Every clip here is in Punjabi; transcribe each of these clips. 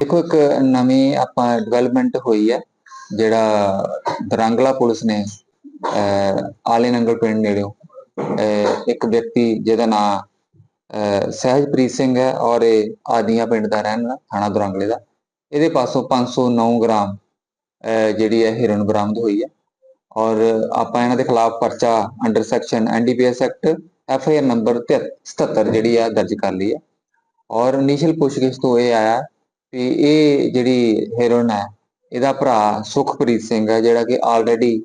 ਦੇਖੋ ਇੱਕ ਨਵੀਂ ਆਪਾਂ ਡਿਵੈਲਪਮੈਂਟ ਹੋਈ ਹੈ ਜਿਹੜਾ ਦਰੰਗਲਾ ਪੁਲਿਸ ਨੇ ਆਲੇ ਨੰਗਲ ਪਿੰਡ ਨੇੜਿਓਂ ਇੱਕ ਵਿਅਕਤੀ ਜਿਹਦਾ ਨਾਮ ਸਹਿਜਪ੍ਰੀਤ ਸਿੰਘ ਹੈ ਔਰ ਇਹ ਆਦੀਆਂ ਪਿੰਡ ਦਾ ਰਹਿਣ ਵਾਲਾ ਥਾਣਾ ਦਰੰਗਲੇ ਦਾ। ਇਹਦੇ ਪਾਸੋਂ 509 ਗ੍ਰਾਮ ਅਹ, ਜਿਹੜੀ ਹੈ ਹੀਰੋਇਨ ਬਰਾਮਦ ਹੋਈ ਹੈ। ਔਰ ਆਪਾਂ ਇਹਨਾਂ ਦੇ ਖਿਲਾਫ ਪਰਚਾ under section NDPS act F I R number 77 ਜਿਹੜੀ ਆ ਦਰਜ ਕਰ ਲਈ ਹੈ। ਔਰ ਇਨੀਸ਼ੀਅਲ ਪੁੱਛਗਿੱਛ ਤੋਂ ਇਹ ਆਇਆ ਕਿ ਇਹ ਜਿਹੜੀ ਹੀਰੋਇਨ ਹੈ, ਇਹਦਾ ਭਰਾ ਸੁਖਪ੍ਰੀਤ ਸਿੰਘ ਹੈ, ਜਿਹੜਾ ਕਿ ਆਲਰੇਡੀ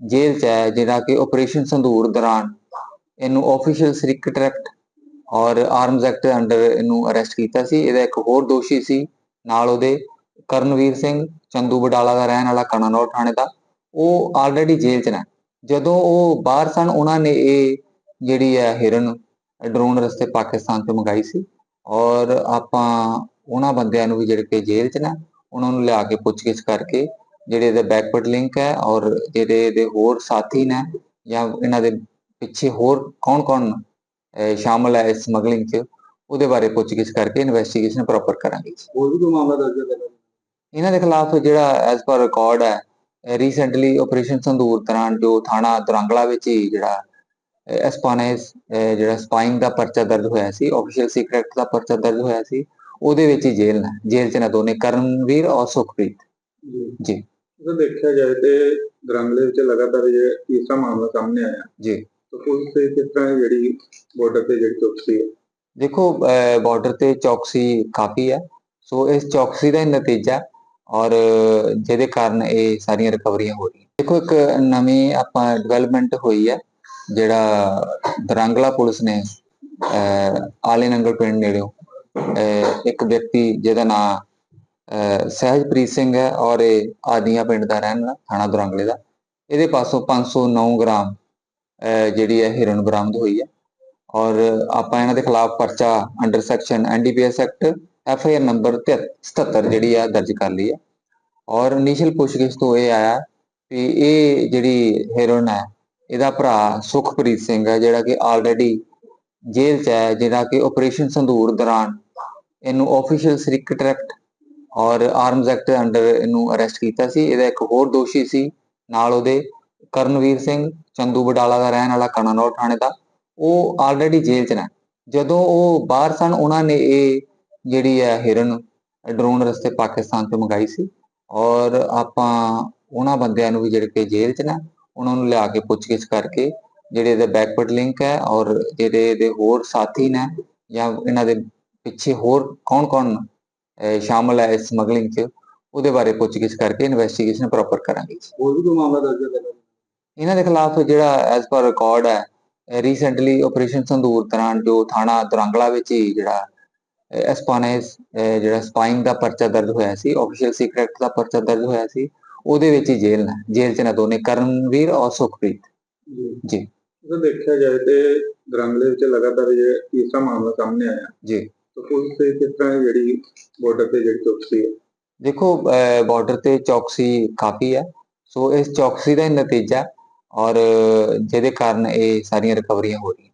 ਜੇਲ੍ਹ 'ਚ ਹੈ ਜਿਹੜਾ ਕਿ ਆਪਰੇਸ਼ਨ ਸੰਧੂਰ ਦੌਰਾਨ ਇਹਨੂੰ ਆਫੀਸ਼ੀਅਲ ਸ੍ਰਿਕਟ ਐਕਟ ਔਰ ਆਰਮਸ ਐਕਟ ਅੰਡਰ ਇਹਨੂੰ ਅਰੈਸਟ ਕੀਤਾ ਸੀ। ਇਹਦਾ ਇੱਕ ਹੋਰ ਦੋਸ਼ੀ ਸੀ, ਨਾਲ ਉਹਦੇ ਕਰਨਵੀਰ ਸਿੰਘ, ਚੰਦੂ ਬਡਾਲਾ ਦਾ ਰਹਿਣ ਵਾਲਾ ਕਨਾਨੌਰ ਥਾਣੇ ਦਾ, ਉਹ ਆਲਰੇਡੀ ਜੇਲ੍ਹ 'ਚ ਨੇ। ਜਦੋਂ ਉਹ ਬਾਹਰ ਸਨ, ਉਹਨਾਂ ਨੇ ਇਹ ਜਿਹੜੀ ਹੈ ਹਿਰਨ ਡਰੋਨ ਰਸਤੇ ਪਾਕਿਸਤਾਨ ਤੋਂ ਮੰਗਾਈ ਸੀ। ਔਰ ਆਪਾਂ ਉਹਨਾਂ ਬੰਦਿਆਂ ਨੂੰ ਵੀ ਜਿਹੜੇ ਕਿ ਜੇਲ੍ਹ 'ਚ ਨੇ ਉਹਨਾਂ ਨੂੰ ਲਿਆ ਕੇ ਪੁੱਛਗਿੱਛ ਕਰਕੇ ਜਿਹੜੇ ਇਹਦੇ ਬੈਕਵਰਡ ਲਿੰਕ ਹੈ ਔਰ ਜਿਹੜੇ ਇਹਦੇ ਹੋਰ ਸਾਥੀ ਨੇ ਜਾਂ ਇਹਨਾਂ ਦੇ ਪਿੱਛੇ ਹੋਰ ਕੌਣ-ਕੌਣ ਸ਼ਾਮਲ ਹੈ ਇਸ ਸਮਗਲਿੰਗ 'ਚ ਉਹਦੇ ਬਾਰੇ ਪੁੱਛਗਿੱਛ ਕਰਕੇ ਇਨਵੈਸਟੀਗੇਸ਼ਨ ਪ੍ਰੋਪਰ ਕਰਾਂਗੇ। ਹੋਰ ਵੀ ਕੋਈ ਮਾਮਲਾ ਦਰਜ ਹੈ ਇਹਨਾਂ ਦੇ ਖਿਲਾਫ ਜਿਹੜਾ ਐਸ ਪਰ ਰਿਕਾਰਡ ਹੈ ਰੀਸੈਂਟਲੀ ਆਪਰੇਸ਼ਨ ਸੰਦੂਰ ਦੌਰਾਨ ਜੋ ਥਾਣਾ ਦਰੰਗਲਾ ਵਿੱਚ ਹੀ ਜਿਹੜਾ ਐਸਪਾਨੇਸ ਜਿਹੜਾ ਸਪਾਈਂਗ ਦਾ ਪਰਚਾ ਦਰਜ ਹੋਇਆ ਸੀ ਆਫੀਸ਼ੀਅਲ ਸੀਕ੍ਰੇਟ ਦਾ ਪਰਚਾ ਦਰਜ ਹੋਇਆ ਸੀ ਉਹਦੇ ਵਿੱਚ ਹੀ ਜੇਲ੍ਹ ਨੇ ਜੇਲ੍ਹ 'ਚ ਨੇ ਦੋਨੇ ਕਰਨਵੀਰ ਔਰ ਸੁਖਪ੍ਰੀਤ। ਜੀ। ਜੇ। ਦੇਖਿਆ ਜਾਏ ਤੇ ਦਰੰਗਲੇ ਵਿੱਚ ਲਗਾਤਾਰ ਜੇ ਤੀਸਰਾ ਮਾਮਲਾ ਸਾਹਮਣੇ ਆਇਆ। ਜੀ। ਤਾਂ ਤੇ ਕਿਸ ਤਰ੍ਹਾਂ ਜਿਹੜੀ ਬਾਰਡਰ ਤੇ ਜਿਹੜੀ ਚੌਕਸੀ ਹੈ? ਦੇਖੋ ਬਾਰਡਰ ਤੇ ਚੌਕਸੀ ਕਾਫੀ ਹੈ। ਸੋ ਇਸ ਚੌਕਸੀ ਦਾ ਹੀ ਨਤੀਜਾ ਔਰ ਜਿਹਦੇ ਕਾਰਨ ਇਹ ਸਾਰੀਆਂ ਰਿਕਵਰੀਆਂ ਹੋ ਰਹੀਆਂ। ਦੇਖੋ ਇੱਕ ਨਵੀਂ ਆਪਾਂ ਡਿਵੈਲਪਮੈਂਟ ਹੋਈ ਹੈ। ਜਿਹੜਾ ਦਰੰਗਲਾ ਪੁਲਿਸ ਨੇ ਆਲੇ ਨੰਗਲ ਪਿੰਡ ਨੇੜਿਓਂ ਇੱਕ ਵਿਅਕਤੀ ਜਿਹਦਾ ਨਾਮ ਸਹਿਜਪ੍ਰੀਤ ਸਿੰਘ ਹੈ ਔਰ ਇਹ ਆਦੀਆਂ ਪਿੰਡ ਦਾ ਰਹਿਣ ਵਾਲਾ, ਥਾਣਾ ਦਰੰਗਲੇ ਦਾ। ਇਹਦੇ ਪਾਸੋਂ 509 ਗ੍ਰਾਮ ਜਿਹੜੀ ਹੈ ਹੀਰੋਇਨ ਬਰਾਮਦ ਹੋਈ ਹੈ। ਔਰ ਆਪਾਂ ਇਹਨਾਂ ਦੇ ਖਿਲਾਫ ਪਰਚਾ under section NDPS act, F I R number 77 ਜਿਹੜੀ ਆ, ਦਰਜ ਕਰ ਲਈ ਹੈ। ਔਰ ਇਨੀਸ਼ੀਅਲ ਪੁੱਛਗਿੱਛ ਤੋਂ ਇਹ ਆਇਆ ਕਿ ਇਹ ਜਿਹੜੀ ਹੀਰੋਇਨ ਹੈ ਇਹਦਾ ਭਰਾ ਸੁਖਪ੍ਰੀਤ ਸਿੰਘ ਹੈ, ਜਿਹੜਾ ਕਿ ਆਲਰੇਡੀ ਜੇਲ੍ਹ 'ਚ ਹੈ ਜਿਹੜਾ ਕਿ ਆਪਰੇਸ਼ਨ ਸੰਧੂਰ ਦੌਰਾਨ ਇਹਨੂੰ ਆਫੀਸ਼ੀਅਲ ਸ੍ਰਿਕਟ ਐਕਟ ਔਰ ਆਰਮਜ਼ ਐਕਟ ਦੇ ਅੰਡਰ ਇਹਨੂੰ ਅਰੈਸਟ ਕੀਤਾ ਸੀ। ਇਹਦਾ ਇੱਕ ਹੋਰ ਦੋਸ਼ੀ ਸੀ, ਨਾਲ ਉਹਦੇ ਕਰਨਵੀਰ ਸਿੰਘ, ਚੰਦੂ ਬਡਾਲਾ ਦਾ ਰਹਿਣ ਵਾਲਾ ਕਣਨੌਰ ਥਾਣੇ ਦਾ। ਉਹ ਆਲਰੇਡੀ ਜੇਲ੍ਹ 'ਚ ਨੇ। ਜਦੋਂ ਉਹ ਬਾਹਰ ਸਨ, ਉਹਨਾਂ ਨੇ ਇਹ ਜਿਹੜੀ ਹੈ ਹਿਰਨ ਡਰੋਨ ਰਸਤੇ ਪਾਕਿਸਤਾਨ ਤੋਂ ਮੰਗਾਈ ਸੀ। ਔਰ ਆਪਾਂ ਉਹਨਾਂ ਬੰਦਿਆਂ ਨੂੰ ਵੀ ਜਿਹੜੇ ਕਿ ਜੇਲ੍ਹ 'ਚ ਨੇ ਉਹਨਾਂ ਨੂੰ ਲਿਆ ਕੇ ਪੁੱਛਗਿੱਛ ਕਰਕੇ ਜਿਹੜੇ ਇਹਦੇ ਬੈਕਵਰਡ ਲਿੰਕ ਹੈ ਔਰ ਜਿਹੜੇ ਇਹਦੇ ਹੋਰ ਸਾਥੀ ਨੇ ਜਾਂ ਇਹਨਾਂ ਦੇ ਪਿੱਛੇ ਹੋਰ ਕੌਣ-ਕੌਣ ਸ਼ਾਮਲ ਹੈ ਇਸ ਸਮਗਲਿੰਗ 'ਚ ਉਹਦੇ ਬਾਰੇ ਪੁੱਛਗਿੱਛ ਕਰਕੇ ਇਨਵੈਸਟੀਗੇਸ਼ਨ ਪ੍ਰੋਪਰ ਕਰਾਂਗੇ। ਹੋਰ ਵੀ ਕੋਈ ਮਾਮਲਾ ਦਰਜ ਹੈ ਇਹਨਾਂ ਦੇ ਖਿਲਾਫ ਜਿਹੜਾ ਐਸ ਪਰ ਰਿਕਾਰਡ ਹੈ ਰੀਸੈਂਟਲੀ ਆਪਰੇਸ਼ਨ ਸੰਧੂਰ ਦੌਰਾਨ ਜੋ ਥਾਣਾ ਦਰੰਗਲਾ ਵਿੱਚ ਹੀ ਜਿਹੜਾ ਐਸਪਾਨੇਸ ਜਿਹੜਾ ਸਪਾਈਂਗ ਦਾ ਪਰਚਾ ਦਰਜ ਹੋਇਆ ਸੀ ਆਫੀਸ਼ੀਅਲ ਸੀਕ੍ਰੇਟ ਦਾ ਪਰਚਾ ਦਰਜ ਹੋਇਆ ਸੀ ਉਹਦੇ ਵਿੱਚ ਹੀ ਜੇਲ੍ਹ ਨੇ ਜੇਲ੍ਹ 'ਚ ਨੇ ਦੋਨੇ ਕਰਨਵੀਰ ਔਰ ਸੁਖਪ੍ਰੀਤ। ਜੀ। ਜੇ ਦੇਖਿਆ ਜਾਏ ਤੇ ਦਰੰਗਲੇ ਵਿੱਚ ਲਗਾਤਾਰ ਜੇ ਤੀਸਰਾ ਮਾਮਲਾ ਸਾਹਮਣੇ ਆਇਆ। ਜੀ। ਤਾਂ ਪੁਲਿਸ ਤੇ ਕਿਸ ਤਰ੍ਹਾਂ ਇਹ ਜਿਹੜੀ ਬਾਰਡਰ ਤੇ ਜਿਹੜੀ ਚੌਕਸੀ ਹੈ? ਦੇਖੋ ਬਾਰਡਰ ਤੇ ਚੌਕਸੀ ਕਾਫੀ ਹੈ। ਸੋ ਇਸ ਚੌਕਸੀ ਦਾ ਹੀ ਨਤੀਜਾ ਔਰ ਜਿਹਦੇ ਕਾਰਨ ਇਹ ਸਾਰੀਆਂ ਰਿਕਵਰੀਆਂ ਹੋ ਰਹੀਆਂ।